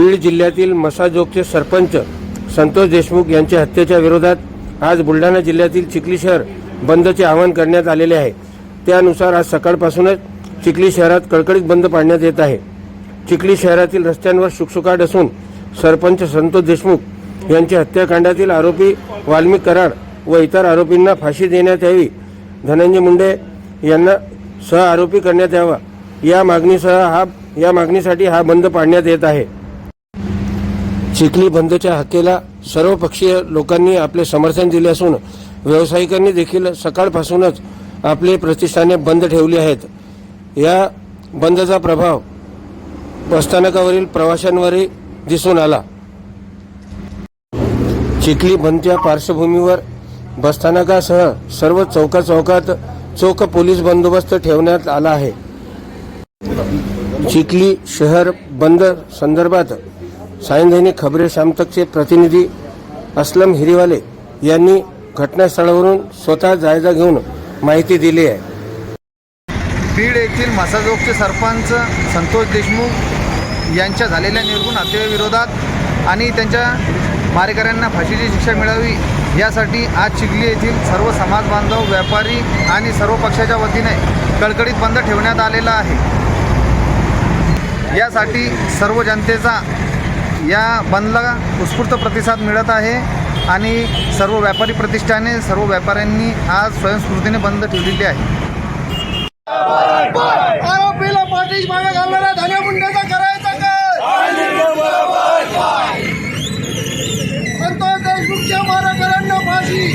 बीड जिल्ह्यातील मसाजोगचे सरपंच संतोष देशमुख यांच्या हत्येच्या विरोधात आज बुलढाणा जिल्ह्यातील चिखली शहर बंदचे आवाहन करण्यात आलेले आहे. त्यानुसार आज सकाळपासूनच चिखली शहरात कडकडीत बंद पाडण्यात येत आहे. चिखली शहरातील रस्त्यांवर शुकशुकाट असून सरपंच संतोष देशमुख यांच्या हत्याकांडातील आरोपी वाल्मिक कराड व इतर आरोपींना फाशी देण्यात यावी. धनंजय मुंडे यांना सह आरोपी करण्यात यावा. या मागणीसह हा या मागणीसाठी हा बंद पाडण्यात येत आहे. चिखली बंदच्या हक्केला सर्वपक्षीय लोकांनी आपले समर्थन दिले असून व्यावसायिकांनी देखील सकाळपासूनच आपले प्रतिष्ठाने बंद ठेवली आहेत. या बंदचा प्रभाव बसस्थानकावरील प्रवाशांवरही दिसून आला. चिखली बंदच्या पार्श्वभूमीवर बसस्थानकासह सर्व चौका चौकात चोख पोलीस बंदोबस्त ठेवण्यात आला आहे. चिखली शहर बंद संदर्भात सायंदैनिक खबरे शामतकचे प्रतिनिधी असलम हिरीवाले यांनी घटनास्थळावरून स्वतः जायजा घेऊन माहिती दिली आहे. बीड येथील मसाजोगचे सरपंच संतोष देशमुख यांच्या झालेल्या निर्गुण हत्येविरोधात आणि त्यांच्या मारेकऱ्यांना फाशीची शिक्षा मिळावी यासाठी आज चिखली येथील सर्व समाज बांधव व्यापारी आणि सर्व पक्षाच्या वतीने कडकडीत बंद ठेवण्यात आलेला आहे. यासाठी सर्व जनतेचा या बंदला उत्स्फूर्त प्रतिसाद मिळत आहे आणि सर्व व्यापारी प्रतिष्ठाने सर्व व्यापाऱ्यांनी आज स्वयंस्फूर्तीने बंद ठेवलेली आहे. आरोपीला पाठीस मागे घालणाऱ्या धन्या मुंडेचा करायचा काय संतोष देशमुखच्या मारेकऱ्यांना फाशी.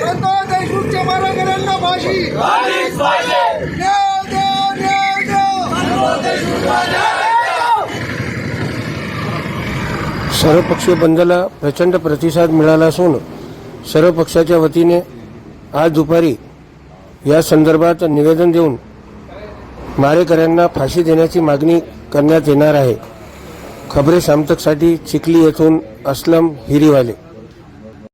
संतोष देशमुखच्या मारेकऱ्यांना फाशी. सर्वपक्षीय बंदला प्रचंड प्रतिसाद मिळाला असून सर्व पक्षाच्या वतीने आज दुपारी या संदर्भात निवेदन देऊन मारेकऱ्यांना फाशी देण्याची मागणी करण्यात येणार आहे. खबरे सामतकसाठी चिखली येथून असलम हिरीवाले.